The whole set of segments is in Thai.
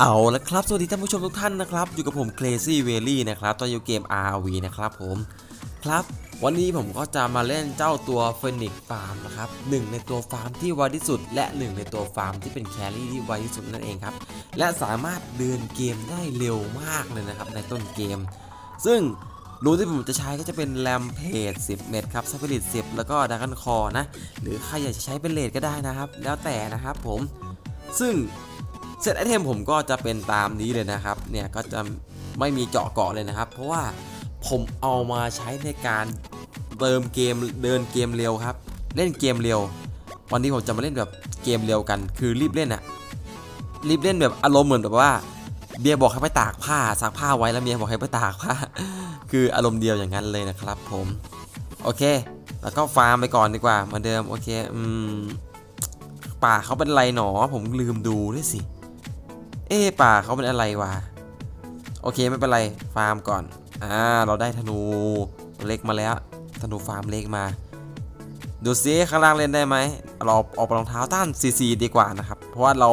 เอาละครับ สวัสดีท่านผู้ชมทุกท่านนะครับ อยู่กับผม Crazy v a l l y นะครับตอนอยู่เกม RV นะครับผม ครับ วันนี้ผมก็จะมาเล่นเจ้าตัว Phoenix Farm นะครับหนึ่งในตัวฟาร์มที่ไวที่สุด และหนึ่งในตัวฟาร์มที่เป็นแครี่ที่ไวที่สุดนั่นเองครับ และสามารถเดินเกมได้เร็วมากเลยนะครับในต้นเกม ซึ่งรูที่ผมจะใช้ก็จะเป็นแรมเพจ10 เม็ดครับสปิริต10 แล้วก็ดักกันคอนะ หรือใครอยากจะใช้เป็นเลดก็ได้นะครับ แล้วแต่นะครับผม ซึ่ง เซตไอเทมผมก็จะเป็นตามนี้เลยนะครับ เนี่ยก็จะไม่มีเจาะเกาะเลยนะครับ เพราะว่าผมเอามาใช้ในการเติมเกมเดินเกมเร็วครับ เล่นเกมเร็ว วันนี้ผมจะมาเล่นแบบเกมเร็วกัน คือรีบเล่นอะรีบเล่นแบบอารมณ์เหมือนแบบว่าเบียบอกให้ไปตากผ้าซักผ้าไว้แล้วเมียบอกให้ไปตากผ้า คืออารมณ์เดียวอย่างนั้นเลยนะครับผม โอเค แล้วก็ฟาร์มไปก่อนดีกว่าเหมือนเดิมโอเค อืมป่าเขาเป็นไรหนอผมลืมดูด้วยสิ เอ๊ะป่าเขาเป็นอะไรวะ โอเคไม่เป็นไร ฟาร์มก่อน อ่า เราได้ธนูเล็กมาแล้ว ธนูฟาร์มเล็กมา ดูซิข้างล่างเล่นได้ไหม เราออกรองเท้าต้านซีซีดีกว่านะครับ เพราะว่าเรา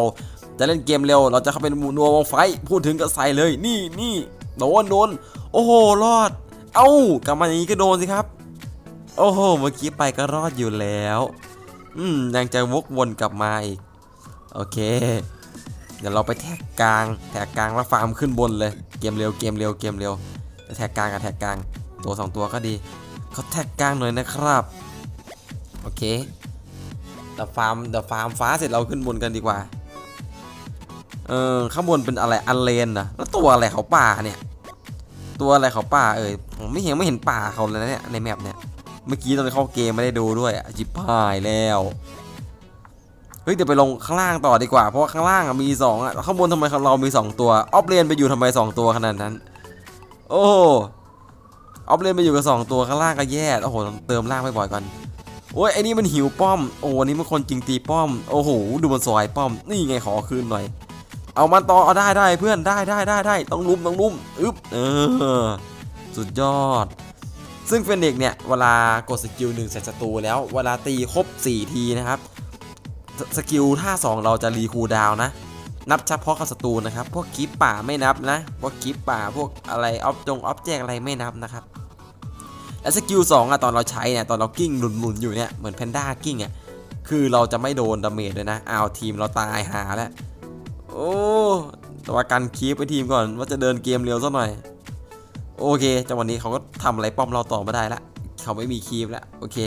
จะเล่นเกมเร็ว เราจะเข้าไปนัววงไฟ พูดถึงก็ใส่เลย นี่นี่โดนโดน โอ้โห รอด เอ้ากลับมาอย่างนี้ก็โดนสิครับ โอ้โห เมื่อกี้ไปก็รอดอยู่แล้ว อืม ยังจะวกวนกลับมาอีก โอเค เดี๋ยวเราไปแท็กกลางแท็กกลางแล้วฟาร์มขึ้นบนเลยเกมเร็วเกมเร็วเกมเร็วแท็กกลางกับแท็กกลางตัวสองตัวก็ดีเขาแท็กกลางหน่อยนะครับโอเคเดี๋ยวฟาร์มเดี๋ยวฟาร์มฟ้าเสร็จเราขึ้นบนกันดีกว่าเออข้างบนเป็นอะไรอันเลนนะแล้วตัวอะไรเขาป่าเนี่ยตัวอะไรเขาป่าเอ่ยผมไม่เห็นไม่เห็นป่าเขาเลยนะเนี่ยในแมปเนี่ยเมื่อกี้ตอนเข้าเกมไม่ได้ดูด้วยอจิบหายแล้ว เฮ้ยเดี๋ยวไปลงข้างล่างต่อดีกว่า เพราะว่าข้างล่างมีสองอะข้างบนทำไมเรามีสองตัว ออฟเลนไปอยู่ทำไมสองตัวขนาดนั้น โอ้ออฟเลนไปอยู่กับสองตัวข้างล่างก็แย่โอ้โหเติมล่างไปบ่อยก่อนโอ้ยไอ้นี่มันหิวป้อมโอ้อันนี้มันคนจริงตีป้อมโอ้โหดูมันสวยป้อม นี่ไงขอคืนหน่อย เอามันต่อเอาได้ได้เพื่อนได้ได้ได้ได้ต้องลุ้มต้องลุ้มอึ๊บเออสุดยอด ซึ่งเฟนิกเนี่ยเวลากดสกิลหนึ่งใส่ศัตรูแล้วเวลาตีครบ 4 ทีนะครับ สกิลท่า2เราจะรีคูดาวนะ นับเฉพาะกับศัตรูนะครับ พวกคลิปป่าไม่นับนะ พวกคลิปป่าพวกอะไรออฟจงออฟแจกอะไรไม่นับนะครับ และสกิล2อะตอนเราใช้เนี่ยตอนเรากิ้งหลุนๆอยู่เนี่ยเหมือนแพนด้ากิ้งอะคือเราจะไม่โดนดาเมจเลยนะอ้าวทีมเราตายหาแล้วโอ้ต่ว่าการคีปไปทีมก่อนว่าจะเดินเกมเร็วซะหน่อย โอเคจังหวะนี้เขาก็ทำอะไรป้อมเราต่อไม่ได้ละเขาไม่มีคีปแล้วโอเค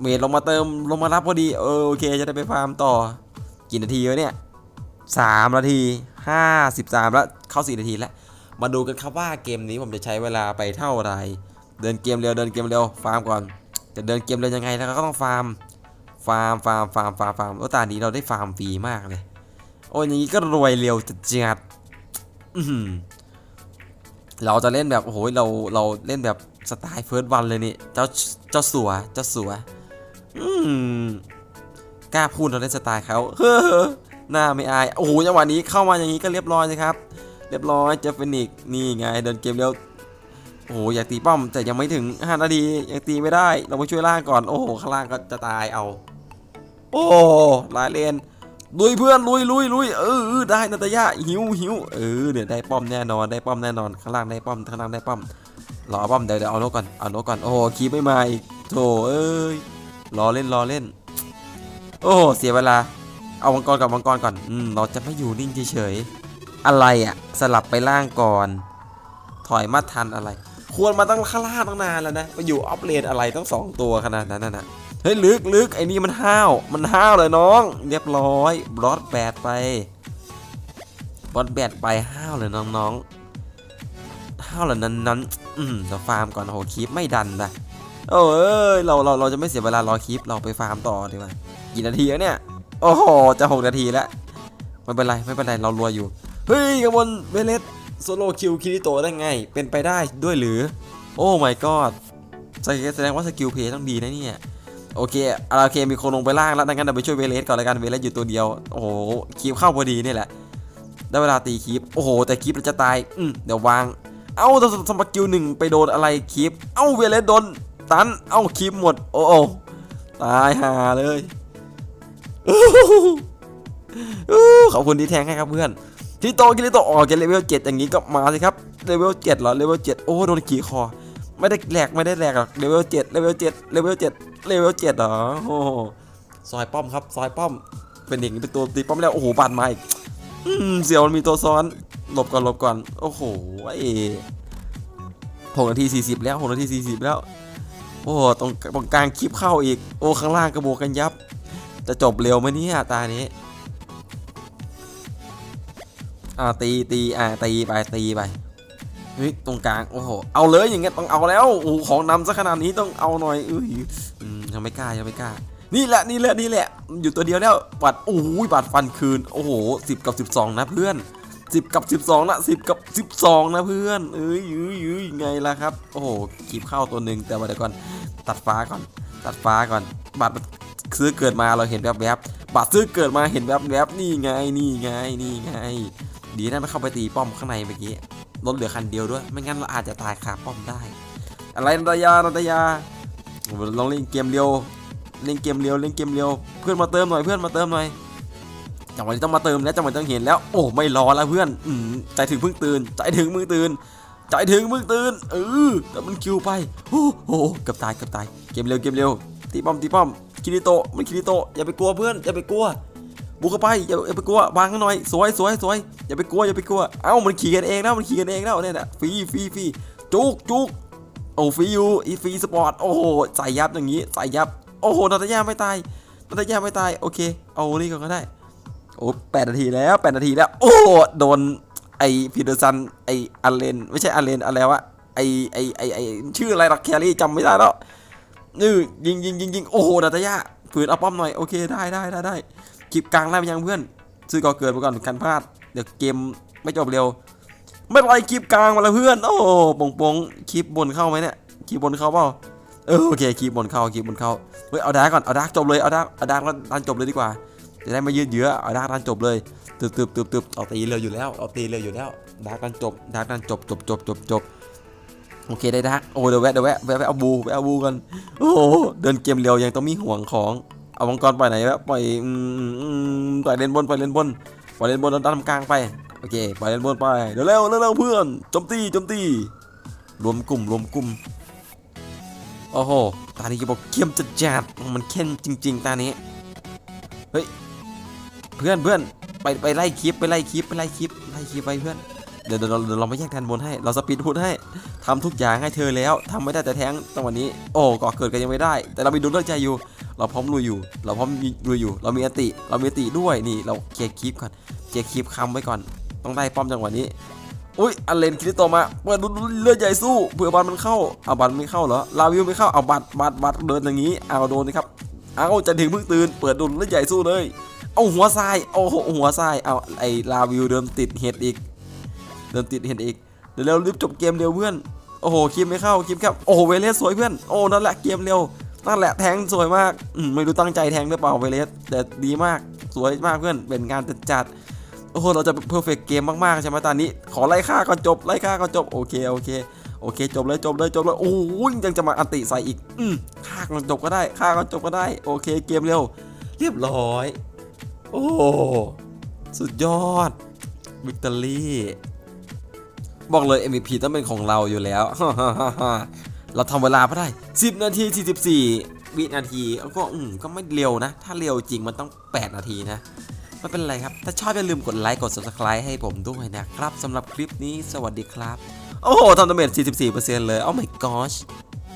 เมดลงมาเติมลงมารับพอดีเออโอเคจะได้ไปฟาร์มต่อ กี่นาทีวะเนี่ยสามนาทีห้าสิบสามแล้วเข้าสี่นาทีแล้ว มาดูกันครับว่าเกมนี้ผมจะใช้เวลาไปเท่าไหร่เดินเกมเร็วเดินเกมเร็วฟาร์มก่อนจะเดินเกมเร็วยังไงแล้วก็ต้องฟาร์มฟาร์มฟาร์มฟาร์มฟาร์มฟาร์มโอ้ตาดีเราได้ฟาร์มฟรีมากเลยโอ้ยอย่างนี้ก็รวยเร็วจัดจัดเราจะเล่นแบบโอ้โหเราเราเล่นแบบสไตล์เฟิร์สวันเลยนี่เจ้าเจ้าสัวเจ้าสัว อืมกล้าพูดเราเล่นสไตล์เขาเฮ้อหน้าไม่อาย โอ้โหจังหวะนี้เข้ามาอย่างนี้ก็เรียบร้อยเลยครับ เรียบร้อยเจฟเฟนิกนี่ไงเดินเกมเร็วโอ้โหอยากตีป้อมแต่ยังไม่ถึง5นาทียังตีไม่ได้เราไปช่วยล่างก่อนโอ้โหข้างล่างก็จะตายเอา โอ้หลายเลนลุยเพื่อนลุยลุยลุยเออได้นาตยาหิวหิวเออเนี่ยวได้ป้อมแน่นอนได้ป้อมแน่นอนข้างล่างได้ป้อมข้างล่างได้ป้อมรอป้อมเดี๋ยวเดี๋ยวเอาโนก่อนเอาโนก่อนโอ้คีบไม่มาอีกโถเอ้ย รอเล่นรอเล่น โอ้โหเสียเวลา เอามังกรกับมังกรก่อน อืม เราจะไม่อยู่นิ่งเฉยๆ อะไรอะสลับไปล่างก่อน ถอยมาทันอะไร ควรมาตั้งข้างล่าตั้งนานแล้วนะไปอยู่ออฟเลนอะไรตั้งสองตัวขนาดนั้นน่ะ เฮ้ยลึกลึกไอ้นี่มันห้าว มันห้าวเลยน้อง เรียบร้อย บล็อดแบดไป บล็อดแบดไปห้าวเลยน้องๆห้าวเลยนั้นนั้นๆอืมเราฟาร์มก่อนโหคีปไม่ดันนะ โอ้เอ้ยเราเราเราจะไม่เสียเวลารอคลิปเราไปฟาร์มต่อดีกว่ากี่นาทีแล้วเนี่ย โอ้โหจะหกนาทีแล้วไม่เป็นไรไม่เป็นไรเรารวยอยู่ เฮ้ยกระบวนเวเลสโซโลคิวคิริโตได้ไง เป็นไปได้ด้วยหรือ โอ้ my god แสดงว่าสกิลเพย์ต้องดีนะเนี่ยโอเคอาโอเคมีคนลงไปล่างแล้วดังนั้นเราไปช่วยเวเลสก่อนแล้วกันเวเลสอยู่ตัวเดียว โอ้โหคีปเข้าพอดีนี่แหละ ได้เวลาตีคีปโอ้โห แต่คีปจะตาย อืมเดี๋ยววาง เอ้าสมบัติกิลหนึ่งไปโดนอะไรคีปเอ้าเวเลสโดน ตัน เอ้าคลิปหมด โอ้โอตายหาเลยออขอบคุณที่แทงให้ครับเพื่อนคิริโตะคิริโตะอ๋อแกเลเวลเจ็ดอย่างงี้ก็มาสิครับ เลเวลเจ็ดเหรอ เลเวลเจ็ดโอ้โดนขี่คอ ไม่ได้แหลกไม่ได้แหลกหรอก เลเวลเจ็ดเลเวลเจ็ดเลเวลเจ็ดเลเวลเจ็ดเหรอ โอ้โหซอยป้อมครับ ซอยป้อม เป็นเด็กเป็นตัวตีป้อมแล้ว โอ้โหบาดมาอีกอืมเสียวมันมีตัวซ้อน หลบก่อนหลบก่อน โอ้โหไอ้หกนาทีสี่สิบแล้วหกนาทีสี่สิบแล้ว โอ้โหตรงตรงกลางคลิปเข้าอีก โอ้ข้างล่างกระโบกกันยับ จะจบเร็วไหมเนี่ยตานี้อ่าตีตีอ่าตีไปตีไปเฮ้ยตรงกลางโอ้โหเอาเลยอย่างเงี้ยต้องเอาแล้วโอ้ของนำซะขนาดนี้ต้องเอาหน่อยเอ้ยอืมยังไม่กล้ายังไม่กล้า นี่แหละนี่แหละนี่แหละ อยู่ตัวเดียวแล้วบัดโอ้ยบัดฟันคืนโอ้โหสิบกับสิบสองนะเพื่อนสิบกับสิบสองนะสิบกับสิบสองนะเพื่อนเอ้ยยื้อยื้อยังไงล่ะครับ โอ้โหกีบเข้าตัวหนึ่งแต่ว่าเดี๋ยวก่อน ตัดฟ้าก่อน ตัดฟ้าก่อน บัตรซื้อเกิดมาเราเห็นแวบๆบบัตรซื้อเกิดมาเห็นแวบๆนี่ไงนี่ไงนี่ไง ดีนะไม่เข้าไปตีป้อมข้างในเมื่อกี้รถเหลือคันเดียวด้วย ไม่งั้นเราอาจจะตายคาป้อมได้ อะไรนันตยานันตยาลองเล่นเกมเร็วเล่นเกมเร็วเล่นเกมเร็วเพื่อนมาเติมหน่อยเพื่อนมาเติมหน่อยจังหวะนี้ต้องมาเติมแล้วจังหวะต้องเห็นแล้ว โอ้ไม่รอแล้วเพื่อนอืใจถึงเพิ่งตื่นใจถึงมึงตื่น ใจถึงมึงตื่นเออแต่มันคิวไปโอ้โหเกือบตายเกือบตายเกมเร็วเกมเร็วตีป้อมตีป้อมคิริโตะมันคิริโตะอย่าไปกลัวเพื่อนอย่าไปกลัวบุกเข้าไปอย่าไปกลัววางข้างหน่อยสวยสวยสวยอย่าไปกลัวอย่าไปกลัวเอ้ามันขี่กันเองแล้วมันขี่กันเองแล้วเนี่ยนะฟรีฟรีฟรีจุกจุกโอ้ฟรีอยู่อีฟรีสปอร์ตโอ้โหใส่ยับอย่างนี้ใส่ยับโอ้โหนาตาย่าไม่ตายนาตาย่าไม่ตายโอเค เอานี่ก่อนก็ได้โอ้แปดนาทีแล้วแปดนาทีแล้ว โอ้โดน ไอพีเดอร์สันไออัลเลนไม่ใช่อัลเลนอะไรวะไอไอไอไอชื่ออะไรรอกแครี่จำไม่ได้แล้วนี่ยิงยิงยิงยิงโอ้โหนาตยาฝืนเอาป้อมหน่อยโอเคได้ได้ได้ได้คลิปกลางได้ไหมยังเพื่อน ซื้อก่อเกิดไปก่อนกันพลาดเดี๋ยวเกมไม่จบเร็ว ไม่เป็นไรคลิปกลางมาแล้วเพื่อน โอ้โป่งปงคลิปบนเข้าไหมเนี่ยคลิปบนเข้าเปล่าเออโอเคคลิปบนเข้าคลิปบนเข้าเฮ้ยเอาดาร์กก่อนเอาดาร์กจบเลยเอาดาร์กเอาดาร์กรันจบเลยดีกว่าจะได้ไม่ยืดเยื้อเอาดาร์กรันจบเลย ตึบตึบตึบตึบเอาตีเร็วอยู่แล้วเอาตีเร็วอยู่แล้วดาร์กรันจบดาร์กรันจบจบจบจบจบโอเคได้ดาร์กโอ้เดี๋ยวแวะเดี๋ยวแวะแวะแวะเอาบูแวะเอาบูกันโอ้เดินเกมเร็วยังต้องมีห่วงของเอามังกรปล่อยไหนวะปล่อยปล่อยเลนบนปล่อยเลนบนปล่อยเลนบนแล้วดันกลางไปโอเคปล่อยเลนบนไปเดี๋ยวเร็วเร็วเพื่อนโจมตีโจมตีรวมกลุ่มรวมกลุ่มโอ้โห ตานี้ก็บอกเข้มจัดจัดมันเข้มจริง ๆ ตานี้ เฮ้ย เพื่อนเพื่อน ไปไปไล่คลิปไปไล่คลิปไปไล่คลิปไล่คลิปไปเพื่อนเดี๋ยวเดี๋ยวเราเรามาแย่งแทนบนให้ เราสปีดพูดให้ทำทุกอย่างให้เธอแล้วทำไม่ได้แต่แท้งตรงวันนี้ โอ้ก่อเกิดกันยังไม่ได้ แต่เรามีดูเลือกใจอยู่ เราพร้อมลุยอยู่ เราพร้อมลุยอยู่ เรามีอติ เรามีอติด้วยนี่เราเคลียร์คลิปก่อนเคลียร์คลิปคำไว้ก่อน ต้องได้ป้อมจังหวะนี้อุ้ยอเลนคิริโตมาเปิดดูเลือดใหญ่สู้เผื่อบัตรมันเข้าเอาบัตรไม่เข้าเหรอลาวิวไม่เข้าเอาบัตรบัตรบัตรเดินอย่างนี้เอาโดนนะครับเอาจะถึงเพิ่งตื่นเปิดดูเลือดใหญ่สู้เลย เอาหัวทรายโอ้โหหัวทรายเอาไอลาวิวเดินติดเห็ดอีกเดินติดเห็ดอีกเดี๋ยวเร็วรีบจบเกมเร็วเพื่อนโอ้โหคลิปไม่เข้าคลิปครับโอ้โหเวเลสสวยเพื่อนโอ้นั่นแหละเกมเร็วนั่นแหละแทงสวยมากไม่รู้ตั้งใจแทงหรือเปล่าเวเลสแต่ดีมากสวยมากเพื่อนเป็นงานจัดจัดโอ้โหเราจะเพอร์เฟกเกมมากๆใช่ไหมตอนนี้ ขอไล่ฆ่าก่อนจบไล่ฆ่าก่อนจบโอเคโอเคโอเคจบเลยจบเลยจบเลยโอ้ยยังจะมาอันติใส่อีกอืมฆ่าก่อนจบก็ได้ฆ่าก่อนจบก็ได้โอเคเกมเร็ว เรียบร้อย โอ้ สุดยอด วิกตอรี่ บอกเลย MVP ต้องเป็นของเราอยู่แล้ว เราทำเวลาไปได้ 10 นาที 44 วินาที ก็อืมก็ไม่เร็วนะ ถ้าเร็วจริงมันต้อง 8 นาทีนะไม่เป็นไรครับ ถ้าชอบอย่าลืมกดไลค์ กด subscribe ให้ผมด้วยนะครับสำหรับคลิปนี้สวัสดีครับ โอ้โหทำดาเมจ44%เลยโอ้ my gosh